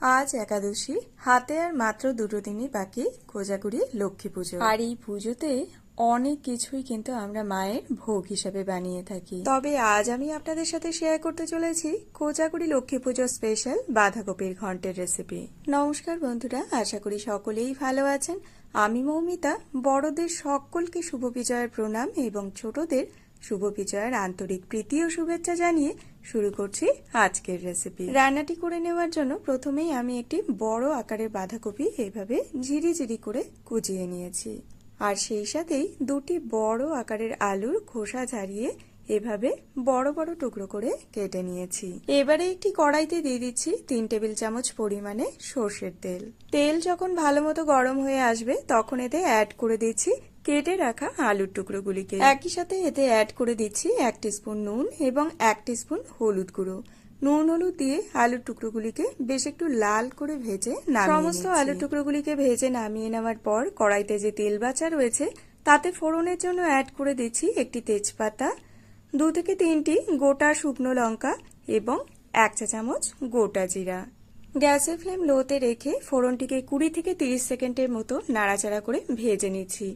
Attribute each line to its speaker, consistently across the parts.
Speaker 1: আজ একাদশী হাতে আর মাত্র দুটো দিনই বাকি কোজাগুড়ি লক্ষ্মী পুজো। আর এই পুজোতে অনেক কিছুই কিন্তু আমরা মায়ের ভোগ হিসাবে বানিয়ে থাকি। তবে আজ আমি আপনাদের সাথে শেয়ার করতে চলেছি কোজাগুড়ি লক্ষ্মী পুজো স্পেশাল বাঁধাকপির ঘন্টের রেসিপি নমস্কার বন্ধুরা আশা করি সকলেই ভালো আছেন। আমি মৌমিতা বড়দের সকলকে শুভ বিজয়ের প্রণাম এবং ছোটদের শুভ বিজয়ের আন্তরিক প্রীতি ও শুভেচ্ছা জানিয়ে শুরু করছি আজকের রেসিপি রান্নাটি করে নেওয়ার জন্য প্রথমেই আমি একটি বড় আকারের বাঁধাকপি এইভাবে ঝিরি ঝিরি করে কুচিয়ে নিয়েছি। আর সেই সাথেই দুটি বড় আকারের আলুর খোসা ছাড়িয়ে এভাবে বড় বড় টুকরো করে কেটে নিয়েছি। এবারে একটি কড়াইতে দিয়ে দিচ্ছি তিন টেবিল চামচ পরিমাণে সর্ষের তেল। তেল যখন ভালো মতো গরম হয়ে আসবে, তখন এতে অ্যাড করে দিচ্ছি কেটে রাখা আলুর টুকরোগুলিকে। একই সাথে এতে অ্যাড করে দিচ্ছি এক স্পুন নুন এবং এক স্পুন হলুদ গুঁড়ো। নুন হলুদ দিয়ে আলুর টুকরোগুলিকে বেশ একটু লাল করে ভেজে সমস্ত আলুর টুকরোগুলিকে ভেজে নামিয়ে নেওয়ার পর কড়াইতে যে তেল বাচা রয়েছে, তাতে ফোড়নের জন্য অ্যাড করে দিচ্ছি একটি তেজপাতা, দু থেকে তিনটি গোটা শুকনো লঙ্কা এবং এক চা চামচ গোটা জিরা। গ্যাসের ফ্লেম লোতে রেখে ফোড়নটিকে কুড়ি থেকে তিরিশ সেকেন্ডের মতো নাড়াচাড়া করে ভেজে নিচ্ছি।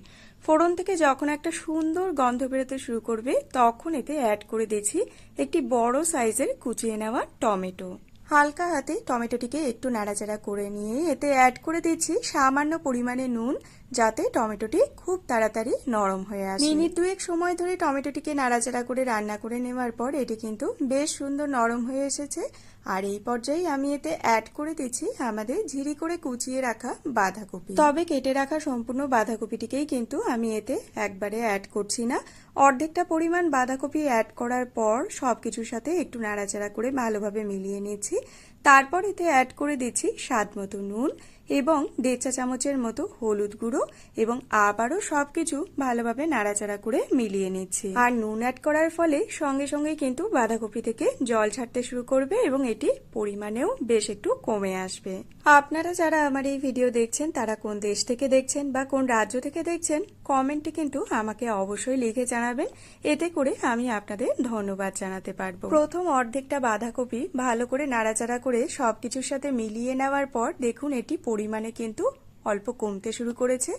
Speaker 1: ফোড়ন থেকে যখন একটা সুন্দর গন্ধ বেরোতে শুরু করবে, তখন এতে অ্যাড করে দিচ্ছি একটি বড় সাইজের কুচিয়ে নেওয়া টমেটো। হালকা হাতে টমেটোটিকে একটু নাড়াচাড়া করে নিয়ে এতে অ্যাড করে দিচ্ছি সামান্য পরিমাণে নুন, যাতে টমেটোটি খুব তাড়াতাড়ি নরম হয়ে আসে। মিনিট দুয়েক সময় ধরে টমেটোটিকে নাড়াচাড়া করে রান্না করে নেওয়ার পর এটি কিন্তু বেশ সুন্দর নরম হয়ে এসেছে। আর এই পর্যায়ে আমি এতে অ্যাড করে দিচ্ছি আমাদের ঝিরি করে কুচিয়ে রাখা বাঁধাকপি। তবে কেটে রাখা সম্পূর্ণ বাঁধাকপিটিকেই কিন্তু আমি এতে একবারে অ্যাড করছি না। অর্ধেকটা পরিমাণ বাঁধাকপি অ্যাড করার পর সব কিছুর সাথে একটু নাড়াচাড়া করে ভালোভাবে মিলিয়ে নিচ্ছি। তারপর এতে অ্যাড করে দিচ্ছি স্বাদ মতো নুন এবং দেড় চা চামচের মতো হলুদ গুঁড়ো এবং আবারও সবকিছু ভালোভাবে নাড়াচাড়া করে মিলিয়ে নিচ্ছি। আর নুন অ্যাড করার ফলে সঙ্গে সঙ্গে কিন্তু বাঁধাকপি থেকে জল ছাড়তে শুরু করবে এবং এটি পরিমাণেও বেশ একটু কমে আসবে। আপনারা যারা আমার এই ভিডিও দেখছেন, তারা কোন দেশ থেকে দেখছেন বা কোন রাজ্য থেকে দেখছেন, কমেন্টে কিন্তু আমাকে অবশ্যই লিখে জানাবেন। এতে করে আমি আপনাদের ধন্যবাদ জানাতে পারব। প্রথম অর্ধেকটা বাঁধাকপি ভালো করে নাড়াচাড়া করে সবকিছুর সাথে মিলিয়ে নেওয়ার পর দেখুন এটি পরিমাণে কিন্তু অল্প কমতে শুরু করেছে।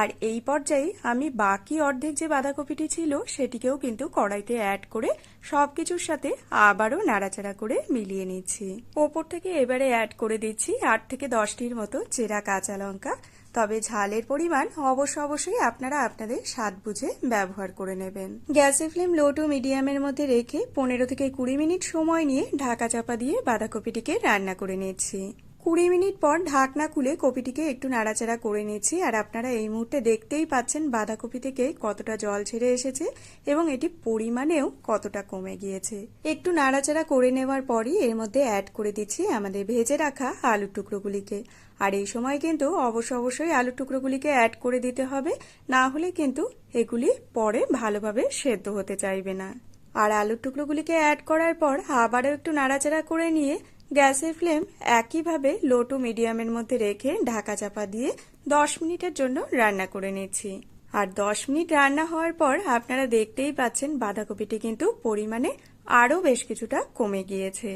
Speaker 1: আর এই পর্যায়ে আমি বাকি অর্ধেক যে বাঁধাকপিটি ছিল, সেটিকেও কিন্তু কড়াইতে অ্যাড করে সবকিছুর সাথে আবারও নাড়াচাড়া করে মিলিয়ে নিচ্ছি। ওপর থেকে এবারে অ্যাড করে দিচ্ছি আট থেকে দশটির মতো চেরা কাঁচা লঙ্কা। তবে ঝালের পরিমাণ অবশ্য অবশ্যই আপনারা আপনাদের স্বাদ বুঝে ব্যবহার করে নেবেন। গ্যাসের ফ্লেম লো টু মিডিয়ামের মধ্যে রেখে পনেরো থেকে কুড়ি মিনিট সময় নিয়ে ঢাকা চাপা দিয়ে বাঁধাকপিটিকে রান্না করে নিচ্ছি। কুড়ি মিনিট পর ঢাকনা খুলে কপিটিকে একটু নাড়াচাড়া করে নিচ্ছি। আর আপনারা এই মুহূর্তে দেখতেই পাচ্ছেন বাঁধাকপি থেকে কতটা জল ছেড়ে এসেছে এবং এটি পরিমাণেও কতটা কমে গিয়েছে। একটু নাড়াচাড়া করে নেওয়ার পরই এর মধ্যে অ্যাড করে দিচ্ছি আমাদের ভেজে রাখা আলুর টুকরোগুলিকে। আর এই সময় কিন্তু অবশ্য অবশ্যই আলুর টুকরোগুলিকে অ্যাড করে দিতে হবে, না হলে কিন্তু এগুলি পরে ভালোভাবে সেদ্ধ হতে চাইবে না। আর আলুর টুকরোগুলিকে অ্যাড করার পর আবারও একটু নাড়াচাড়া করে নিয়ে গ্যাসের ফ্লেম একইভাবে লো টু মিডিয়ামের মধ্যে রেখে ঢাকা চাপা দিয়ে দশ মিনিটের জন্য রান্না করে নিচ্ছি। আর দশ মিনিট রান্না হওয়ার পর আপনারা দেখতেই পাচ্ছেন বাঁধাকপিটি কিন্তু পরিমাণে আরও বেশ কিছুটা কমে গিয়েছে।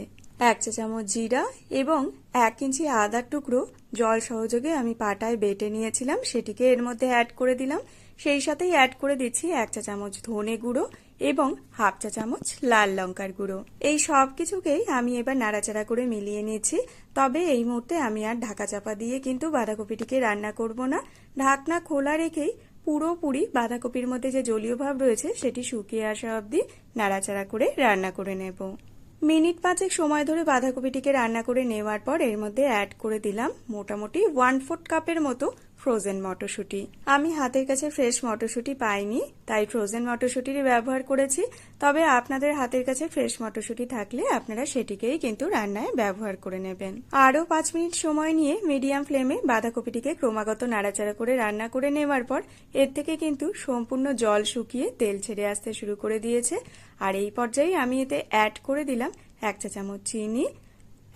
Speaker 1: এক চা চামচ জিরা এবং এক ইঞ্চি আদার টুকরো জল সহযোগে আমি পাটায় বেটে নিয়েছিলাম, সেটিকে এর মধ্যে অ্যাড করে দিলাম। সেই সাথেই অ্যাড করে দিচ্ছি এক চা চামচ ধনে গুঁড়ো এবং হাফ চা চামচ লাল লঙ্কার গুঁড়ো। এই সব কিছুকেই আমি এবার নাড়াচাড়া করে মিলিয়ে নিয়েছি। তবে এই মুহূর্তে আমি আর ঢাকা চাপা দিয়ে কিন্তু বাঁধাকপিটিকে রান্না করব না। ঢাকনা খোলা রেখেই পুরোপুরি বাঁধাকপির মধ্যে যে জলীয় ভাব রয়েছে, সেটি শুকিয়ে আসা অবধি নাড়াচাড়া করে রান্না করে নেব। মিনিট পাঁচেক সময় ধরে বাঁধাকপিটিকে রান্না করে নেওয়ার পর এর মধ্যে অ্যাড করে দিলাম মোটামুটি ওয়ান ফোর্থ কাপের মতো ফ্রোজেন মটরশুঁটি। আমি হাতের কাছে ফ্রেশ মটরশুঁটি পাইনি, তাই ফ্রোজেন মটরশুঁটিরই ব্যবহার করেছি। তবে আপনাদের হাতের কাছে ফ্রেশ মটরশুঁটি থাকলে আপনারা সেটিকেই কিন্তু রান্নায় ব্যবহার করে নেবেন। আরও পাঁচ মিনিট সময় নিয়ে মিডিয়াম ফ্লেমে বাঁধাকপিটিকে ক্রমাগত নাড়াচাড়া করে রান্না করে নেওয়ার পর, এর থেকে কিন্তু সম্পূর্ণ জল শুকিয়ে তেল ছেড়ে আসতে শুরু করে দিয়েছে। আর এই পর্যায়ে আমি এতে অ্যাড করে দিলাম এক চা চামচ চিনি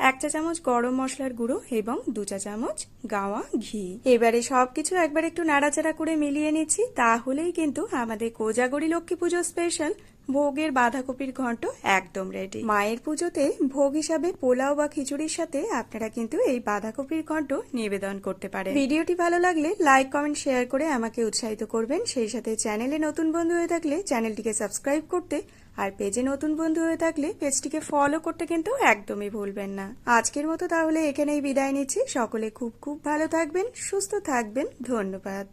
Speaker 1: এক চা চামচ গরম মশলার গুঁড়ো এবং দু চা চামচ গাওয়া ঘি। এবারে সবকিছু একবার একটু নাড়াচাড়া করে মিলিয়ে নিচ্ছি, তাহলেই কিন্তু আমাদের কোজাগরি লক্ষ্মী পুজো স্পেশাল ভোগের বাঁধাকপির ঘন্ট একদম রেডি মায়ের পুজোতে ভোগ হিসাবে পোলাও বা খিচুড়ির সাথে আপনারা কিন্তু এই বাঁধাকপির ঘন্ট নিবেদন করতে পারেন। ভিডিওটি ভালো লাগলে লাইক কমেন্ট শেয়ার করে আমাকে উৎসাহিত করবেন। সেই সাথে চ্যানেলে নতুন বন্ধু হয়ে থাকলে চ্যানেলটিকে সাবস্ক্রাইব করতে আর পেজে নতুন বন্ধু হয়ে থাকলে পেজটিকে ফলো করতে কিন্তু একদমই ভুলবেন না। আজকের মতো তাহলে এখানেই বিদায় নিচ্ছি। সকলে খুব খুব ভালো থাকবেন, সুস্থ থাকবেন। ধন্যবাদ।